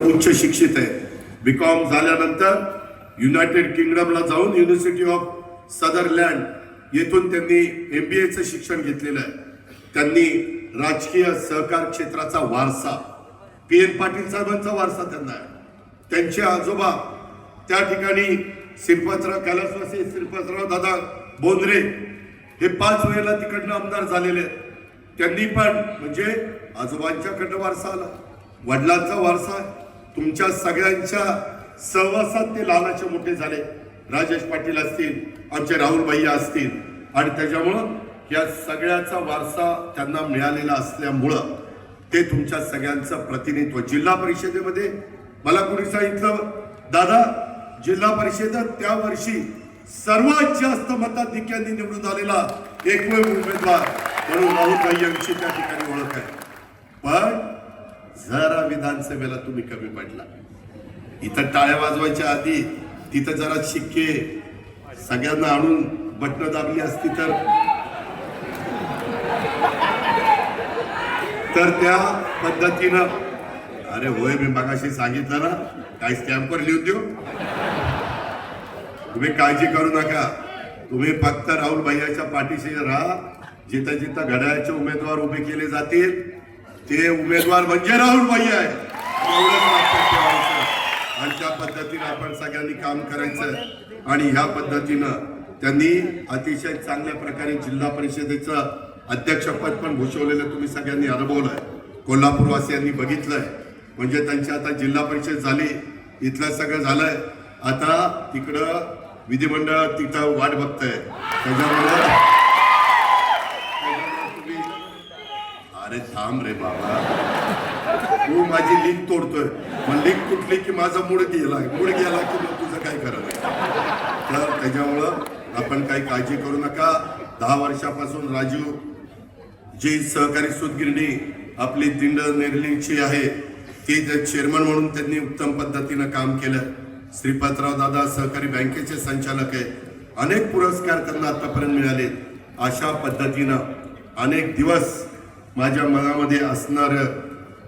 उच्च शिक्षित आहे. बीकॉम झाल्यानंतर युनायटेड किंगडमला जाऊन युनिव्हर्सिटी ऑफ सदरलँड येथून त्यांनी एम बी एचं शिक्षण घेतलेलं आहे. त्यांनी राजकीय सहकार क्षेत्राचा वारसा पी एन पाटील साहेबांचा वारसा त्यांना आहे. त्यांचे आजोबा त्या ठिकाणी श्रीपादराव कैलासवासी श्रीपादराव दादा बोंद्रे हे पाच वेळेला तिकडनं आमदार झालेले आहेत. त्यांनी पण म्हणजे आजोबांच्याकडनं वारसा आला. वडिलांचा वारसा आहे. तुमच्या सगळ्यांच्या सहवासात ते लहानाचे मोठे झाले. राजेश पाटील असतील आमचे राहुल भैया असतील. आणि त्याच्यामुळं या सगळ्याचा वारसा त्यांना मिळालेला असल्यामुळं ते तुमच्या सगळ्यांचं प्रतिनिधित्व. जिल्हा परिषदेमध्ये मला कोणी सांगितलं दादा जिल्हा परिषदेत त्या वर्षी सर्वात जास्त मताधिक्यांनी निवडून आलेला एकमेव उमेदवार म्हणून राहुल यांची त्या ठिकाणी ओळख आहे. पण जरा विधानसभेला तुम्ही कमी पडला. इथं टाळ्या वाजवायच्या आधी तिथं जरा शिक्के सगळ्यांना आणून बटणं दाबली असती तर. तर त्या पद्धतीनं अरे होय मी मगाशी सांगितलं ना काही स्टॅम्पवर लिहून देऊ. तुम्ही काळजी करू नका. तुम्ही फक्त राहुल भैयाच्या पाठीशी राहा. जिथं जिथं घड्याळाचे उमेदवार उभे केले जातील ते उमेदवार म्हणजे राहुल भाई आहे. आणि त्या पद्धतीनं आपण सगळ्यांनी काम करायचं आणि ह्या पद्धतीनं त्यांनी अतिशय चांगल्या प्रकारे जिल्हा परिषदेचं अध्यक्षपद पण भूषवलेलं तुम्ही सगळ्यांनी अनुभवलंय. कोल्हापूरवासियांनी बघितलंय. म्हणजे त्यांची आता जिल्हा परिषद झाली इथलं सगळं झालंय. आता तिकडं विधिमंडळ तिथं वाट बघतंय. त्याच्यामुळं तुम्ही अरे थांब रे बाबा. तू माझी लिंक तोडतोय. मग लिंक तुटली की माझा मूड गेला. मूड गेला की मग तुझं काय खरं नाही. तर त्याच्यामुळं आपण काही काळजी करू नका. दहा वर्षापासून राजू जी सहकारी सूतगिरणी आपली दिंड निर्लिंगची आहे ती चेअरमन म्हणून त्यांनी उत्तम पद्धतीनं काम केलं. श्रीपादराव दादा सहकारी बँकेचे संचालक आहे अनेक पुरस्कार त्यांना आतापर्यंत मिळाले अशा पद्धतीनं अनेक दिवस माझ्या मनामध्ये असणार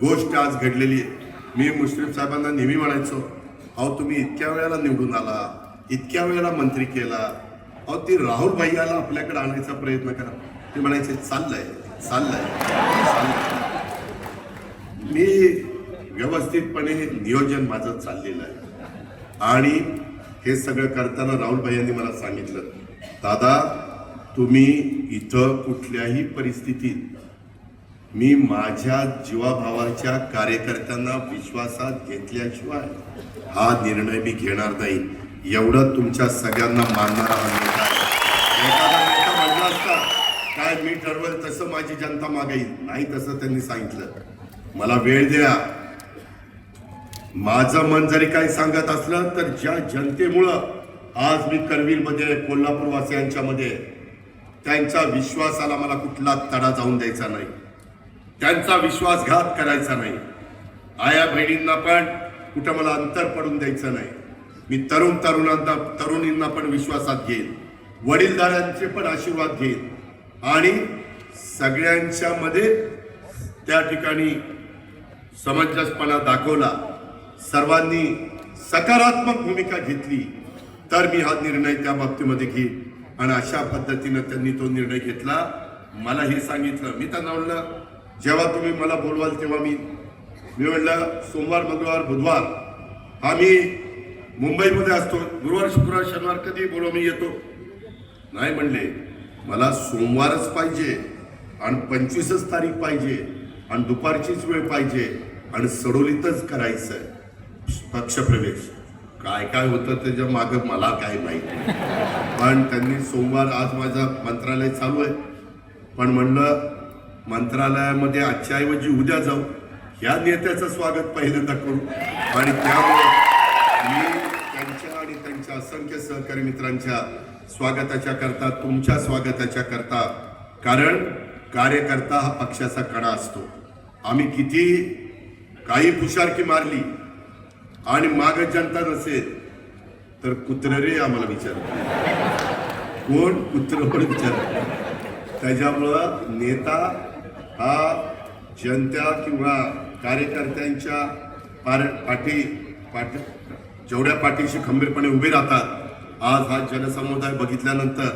गोष्ट आज घडलेली आहे. मी मुश्रीफ साहेबांना नेहमी म्हणायचो अहो तुम्ही इतक्या वेळेला निवडून आला इतक्या वेळेला मंत्री केला. अहो ती राहुल भैयाला आपल्याकडे आणायचा प्रयत्न करा. ते म्हणायचे चाललंय चाललंय चाललंय. मी व्यवस्थितपणे नियोजन माझं चाललेलं आहे. आणि हे सगळं करताना राहुल भैयांनी यांनी मला सांगितलं दादा तुम्ही इथं कुठल्याही परिस्थितीत मी माझ्या जीवाभावाच्या कार्यकर्त्यांना विश्वासात घेतल्याशिवाय हा निर्णय मी घेणार नाही. एवढं तुमच्या सगळ्यांना मानणारा हा नेता आहे. एखादा नेता म्हणला असता काय मी ठरवेल तसं माझी जनता मागेल. नाही तसं त्यांनी सांगितलं. मला वेळ द्या. माझं मन जरी काही सांगत असलं तर ज्या जनतेमुळं आज मी करवीरमध्ये कोल्हापूरमध्ये त्यांच्या विश्वासाला मला कुठला तडा जाऊन द्यायचा नाही. त्यांचा विश्वासघात करायचा नाही. आया बहिणींना पण कुठं मला अंतर पडून द्यायचं नाही. मी तरुण तरुणांना तरुणींना पण विश्वासात घेईन. वडीलधाऱ्यांचे पण आशीर्वाद घेईन. आणि सगळ्यांच्या मध्ये त्या ठिकाणी समंजसपणा दाखवला. सर्वांनी सकारात्मक भूमिका घेतली. तर मी हा निर्णय त्या बाबतीमध्ये घेईन. आणि अशा पद्धतीनं त्यांनी तो निर्णय घेतला. मला हे सांगितलं. मी त्यांना म्हणलं जेव्हा तुम्ही मला बोलवाल तेव्हा मी मी म्हणलं सोमवार मंगळवार बुधवार हा मी मुंबईमध्ये असतो. गुरुवार शुक्रवार शनिवार कधी बोलव मी येतो. नाही म्हणले मला सोमवारच पाहिजे आणि पंचवीसच तारीख पाहिजे आणि दुपारचीच वेळ पाहिजे आणि सडोलीतच करायचं आहे. पक्षप्रवेश. काय काय होतं त्याच्या मागं मला काय माहिती पण त्यांनी सोमवार आज माझं मंत्रालय चालू आहे. पण म्हणलं मंत्रालयामध्ये आजच्या ऐवजी उद्या जाऊ. ह्या नेत्याचं स्वागत पहिल्यांदा करू. आणि त्यामुळे मी त्यांच्या आणि त्यांच्या असंख्य सहकारी मित्रांच्या स्वागताच्या करता तुमच्या स्वागताच्या करता कारण कार्यकर्ता हा पक्षाचा कणा असतो. आम्ही किती काही फुशारकी मारली आणि माग जनता नसेल तर कुत्र रे आम्हाला विचार कोण कुत्र पण विचार त्याच्यामुळं नेता हा जनता किंवा कार्यकर्त्यांच्या पार पाठी पाठी जेवढ्या पाठीशी खंबीरपणे उभे राहतात आज हा जनसमुदाय बघितल्यानंतर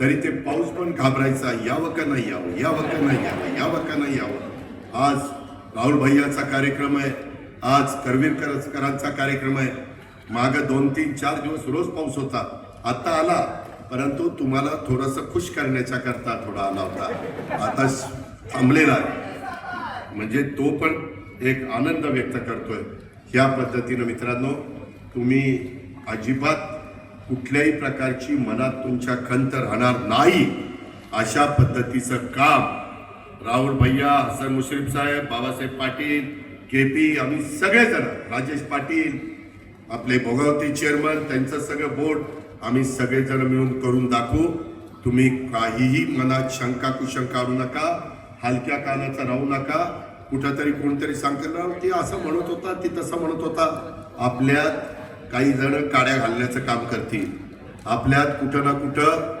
तरी ते पाऊस पण घाबरायचा यावं का नाही यावं यावं का नाही यावं यावं का नाही यावं. आज राहुल भैयाचा कार्यक्रम आहे आज करवीरकरांचा कार्यक्रम आहे. मागं दोन तीन चार दिवस रोज पाऊस होता. आत्ता आला परंतु तुम्हाला थोडस खुश करण्याच्या करता थोडा आला होता. आता थांबलेला आहे. म्हणजे तो पण एक आनंद व्यक्त करतोय. ह्या पद्धतीनं मित्रांनो तुम्ही अजिबात कुठल्याही प्रकारची मनात तुमच्या खंत राहणार नाही. अशा पद्धतीचं काम राहुल भैया हसन मुश्रीफ साहेब बाबासाहेब पाटील के पी आम्ही सगळेजण राजेश पाटील आपले भोगावती चेअरमन त्यांचं सगळं बोर्ड आम्ही सगळेजण मिळून करून दाखवू. तुम्ही काहीही मनात शंका कुशंका आणू नका. हलक्या कानाचा राहू नका. कुठंतरी कोणतरी सांगतील ते असं म्हणत होता ती तसं म्हणत होता. आपल्यात काही जण काड्या घालण्याचं काम करतील. आपल्यात कुठं ना कुठं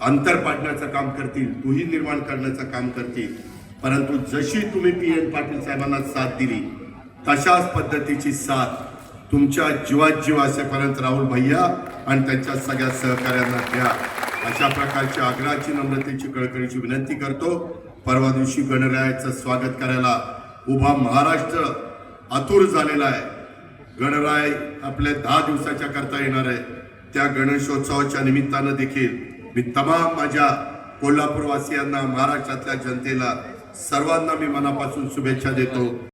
अंतर पाडण्याचं काम करतील तूही निर्माण करण्याचं काम करतील. परंतु जशी तुम्ही पी एन पाटील साहेबांना साथ दिली तशाच पद्धतीची साथ तुमच्या जीवात जीव असेपर्यंत राहुल भैया आणि त्यांच्या सगळ्या सहकार्यांना द्या. अशा प्रकारच्या आग्रहाची नम्रतेची कळकळीची विनंती करतो. परवा दिवशी गणरायाचं स्वागत करायला उभा महाराष्ट्र आतुर झालेला आहे. गणराय आपल्या दहा दिवसाच्या करता येणार आहे. त्या गणेशोत्सवाच्या निमित्तानं देखील मी तमाम माझ्या कोल्हापूरवासियांना महाराष्ट्रातल्या जनतेला सर्वांना मी मनापासून शुभेच्छा देतो.